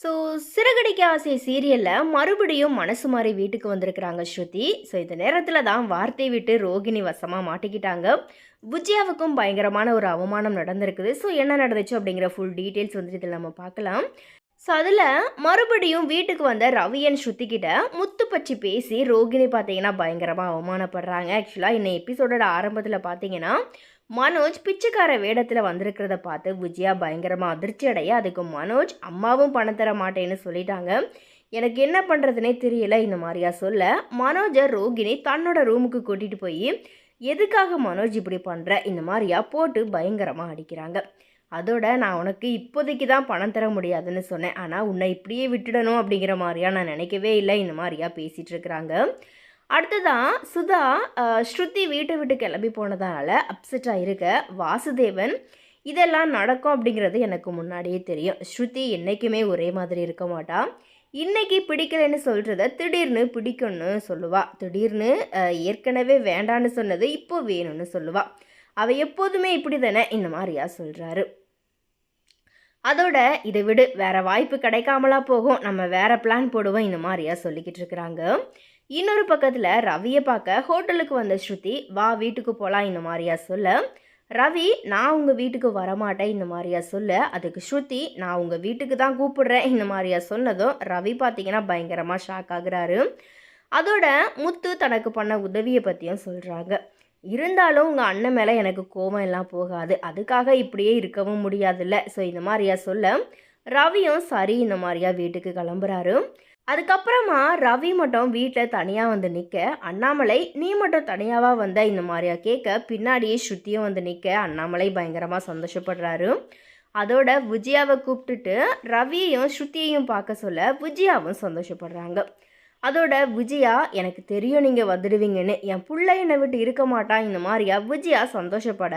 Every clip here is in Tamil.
ஸோ சிறகடிக்க ஆசை சீரியலில் மறுபடியும் மனசு மாறி வீட்டுக்கு வந்திருக்கிறாங்க ஸ்ருதி. ஸோ இந்த நேரத்தில் தான் வார்த்தை விட்டு ரோகிணி வசமாக மாட்டிக்கிட்டாங்க. விஜயாவுக்கும் பயங்கரமான ஒரு அவமானம் நடந்திருக்குது. ஸோ என்ன நடந்துச்சு அப்படிங்கிற ஃபுல் டீட்டெயில்ஸ் வந்துட்டு இதில் நம்ம பார்க்கலாம். ஸோ அதில் மறுபடியும் வீட்டுக்கு வந்த ரவியன் ஸ்ருதி கிட்ட முத்து பற்றி பேசி ரோகிணி பார்த்தீங்கன்னா பயங்கரமாக அவமானப்படுறாங்க. ஆக்சுவலாக இன்னும் எபிசோடோட ஆரம்பத்தில் பார்த்தீங்கன்னா மனோஜ் பிச்சைக்கார வேடத்தில் வந்திருக்கிறத பார்த்து விஜயா பயங்கரமாக அதிர்ச்சி அடைய அதுக்கு மனோஜ் அம்மாவும் பணம் தர மாட்டேன்னு சொல்லிட்டாங்க. எனக்கு என்ன பண்ணுறதுனே தெரியல இந்த மாதிரியா சொல்ல. மனோஜை ரோகிணி தன்னோட ரூமுக்கு கூட்டிகிட்டு போய் எதுக்காக மனோஜ் இப்படி பண்ணுற இந்த மாதிரியா? போட்டு பயங்கரமாக அடிக்கிறாங்க. அதோட நான் உனக்கு இப்போதைக்கு தான் பணம் தர முடியாதுன்னு சொன்னேன். ஆனால் உன்னை இப்படியே விட்டுடணும் அப்படிங்கிற மாதிரியா நான் நினைக்கவே இல்லை. இந்த மாதிரியா பேசிகிட்டு இருக்கிறாங்க. அடுத்ததான் சுதா ஸ்ருதி வீட்டை விட்டு கிளம்பி போனதால் அப்செட்டாக இருக்க வாசுதேவன். இதெல்லாம் நடக்கும் அப்படிங்கிறது எனக்கு முன்னாடியே தெரியும். ஸ்ருதி என்றைக்குமே ஒரே மாதிரி இருக்க மாட்டாள் இன்றைக்கி பிடிக்கலைன்னு சொல்கிறத திடீர்னு பிடிக்கும்னு சொல்லுவாள் திடீர்னு ஏற்கனவே வேண்டான்னு சொன்னது இப்போ வேணும்னு சொல்லுவாள் அவள் எப்போதுமே இப்படி தானே இந்த மாதிரியா சொல்கிறாரு அதோட இதை விடு வேற வாய்ப்பு கிடைக்காமலா போகும். நம்ம வேற பிளான் போடுவோம் இந்த மாதிரியா சொல்லிக்கிட்டு இருக்கிறாங்க. இன்னொரு பக்கத்தில் ரவியை பார்க்க ஹோட்டலுக்கு வந்த ஸ்ருதி வா வீட்டுக்கு போகலாம் இந்த மாதிரியா சொல்ல. ரவி நான் உங்கள் வீட்டுக்கு வரமாட்டேன் இந்த மாதிரியா சொல்ல. அதுக்கு ஸ்ருதி நான் உங்கள் வீட்டுக்கு தான் கூப்பிடுறேன் இந்த மாதிரியா சொன்னதும் ரவி பார்த்தீங்கன்னா பயங்கரமாக ஷாக் ஆகுறாரு. அதோட முத்து தனக்கு பண்ண உதவியை பற்றியும் சொல்கிறாங்க இருந்தாலும் உங்கள் அண்ணன் மேலே எனக்கு கோபம் எல்லாம் போகாது. அதுக்காக இப்படியே இருக்கவும் முடியாதுல்ல. ஸோ இந்த மாதிரியா சொல்ல ரவியும் சரி இந்த மாதிரியா வீட்டுக்கு கிளம்புறாரு. அதுக்கப்புறமா ரவி மட்டும் வீட்டில் தனியாக வந்து நிற்க அண்ணாமலை நீ மட்டும் தனியாவா வந்த இந்த மாதிரியா கேட்க பின்னாடியே ஸ்ருத்தியும் வந்து நிற்க அண்ணாமலை பயங்கரமாக சந்தோஷப்படுறாரு. அதோட விஜயாவை கூப்பிட்டுட்டு ரவியையும் ஸ்ருதியையும் பார்க்க சொல்ல விஜயாவும் சந்தோஷப்படுறாங்க. அதோட விஜயா எனக்கு தெரியும் நீங்கள் வந்துடுவீங்கன்னு. என் புள்ள என்னை விட்டு இருக்க மாட்டான் இந்த மாதிரியா விஜயா சந்தோஷப்பட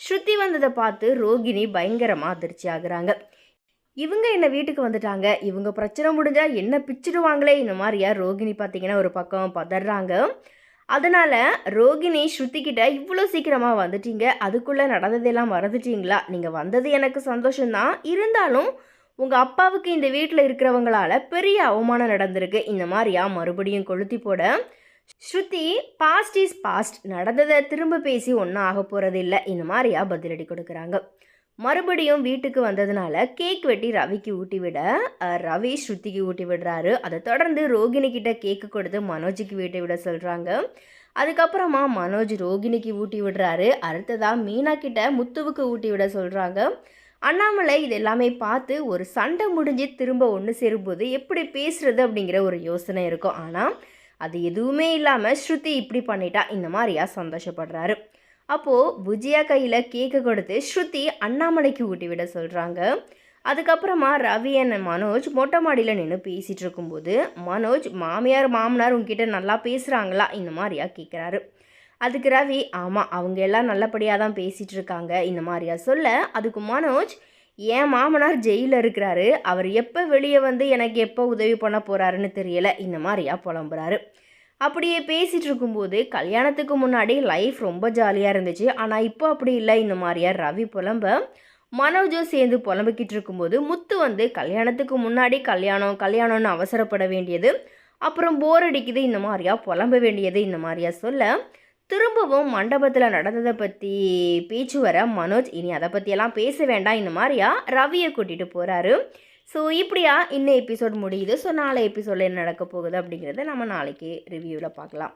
ஸ்ருதி வந்ததை பார்த்து ரோகிணி பயங்கரமாக அதிர்ச்சி ஆகுறாங்க. இவங்க என்ன வீட்டுக்கு வந்துட்டாங்க? இவங்க பிரச்சனை முடிஞ்சால் என்ன பிச்சிடுவாங்களே? இந்த மாதிரியா ரோகிணி பார்த்தீங்கன்னா ஒரு பக்கம் பதறாங்க. அதனால் ரோகிணி ஸ்ருதி கிட்ட இவ்வளோ சீக்கிரமாக வந்துட்டீங்க. அதுக்குள்ளே நடந்ததெல்லாம் மறந்துட்டீங்களா? நீங்கள் வந்தது எனக்கு சந்தோஷம்தான். இருந்தாலும் உங்கள் அப்பாவுக்கு இந்த வீட்டில் இருக்கிறவங்களால பெரிய அவமானம் நடந்திருக்கு. இந்த மாதிரியா? மறுபடியும் கொளுத்தி போட. ஸ்ருதி பாஸ்ட் இஸ் பாஸ்ட் நடந்ததை திரும்ப பேசி ஒன்றும் ஆக போகிறது இல்லை இந்த மாதிரியா பதிலடி கொடுக்குறாங்க. மறுபடியும் வீட்டுக்கு வந்ததுனால கேக் வெட்டி ரவிக்கு ஊட்டி விட ரவி ஸ்ருதிக்கு ஊட்டி விடுறாரு. அதை தொடர்ந்து ரோகிணி கிட்ட கேக்கு கொடுத்து மனோஜுக்கு வீட்டை விட சொல்கிறாங்க அதுக்கப்புறமா மனோஜ் ரோகிணிக்கு ஊட்டி விடுறாரு. அடுத்ததாக மீனா கிட்ட முத்துவுக்கு ஊட்டி விட சொல்கிறாங்க அண்ணாமலை இது எல்லாமே பார்த்து ஒரு சண்டை முடிஞ்சு திரும்ப ஒன்று சேரும்போது எப்படி பேசுகிறது அப்படிங்கிற ஒரு யோசனை இருக்கும். ஆனால் அது எதுவுமே இல்லாமல் ஸ்ருதி இப்படி பண்ணிட்டா இந்த மாதிரியா சந்தோஷப்படுறாரு. அப்போது விஜயா கையில் கேக்கை கொடுத்து ஸ்ருதி அண்ணாமலைக்கு ஊட்டி விட சொல்கிறாங்க அதுக்கப்புறமா ரவி அண்ட் மனோஜ் மொட்டை மாடியில் நின்று பேசிகிட்டு இருக்கும்போது மனோஜ் மாமியார் மாமனார் உங்ககிட்ட நல்லா பேசுகிறாங்களா இந்த மாதிரியா கேட்குறாரு அதுக்கு ரவி ஆமாம் அவங்க எல்லாம் நல்லபடியாக தான் பேசிகிட்டு இருக்காங்க இந்த மாதிரியா சொல்ல அதுக்கு மனோஜ் என் மாமனார் ஜெயிலில் இருக்கிறாரு. அவர் எப்போ வெளியே வந்து எனக்கு எப்போ உதவி பண்ண போகிறாருன்னு தெரியல. இந்த மாதிரியா புலம்புறாரு. அப்படியே பேசிகிட்டு இருக்கும்போது கல்யாணத்துக்கு முன்னாடி லைஃப் ரொம்ப ஜாலியாக இருந்துச்சு. ஆனால் இப்போ அப்படி இல்லை. இந்த மாதிரியா ரவி புலம்ப மனோஜும் சேர்ந்து புலம்பிக்கிட்டு இருக்கும்போது முத்து வந்து கல்யாணத்துக்கு முன்னாடி கல்யாணம் கல்யாணம்னு அவசரப்பட வேண்டியது அப்புறம் போர் அடிக்குது. இந்த மாதிரியா புலம்ப வேண்டியது இந்த மாதிரியா சொல்ல திரும்பவும் மண்டபத்தில் நடந்ததை பற்றி பேச்சு வர மனோஜ் இனி அதை பற்றியெல்லாம் பேச வேண்டாம். இந்த மாதிரியா ரவியை கூட்டிகிட்டு போகிறாரு ஸோ இப்படியா இன்னும் எபிசோட் முடியுது. ஸோ நாளை எபிசோடில் என்ன நடக்க போகுது அப்படிங்கிறத நம்ம நாளைக்கு ரிவ்யூவில் பார்க்கலாம்.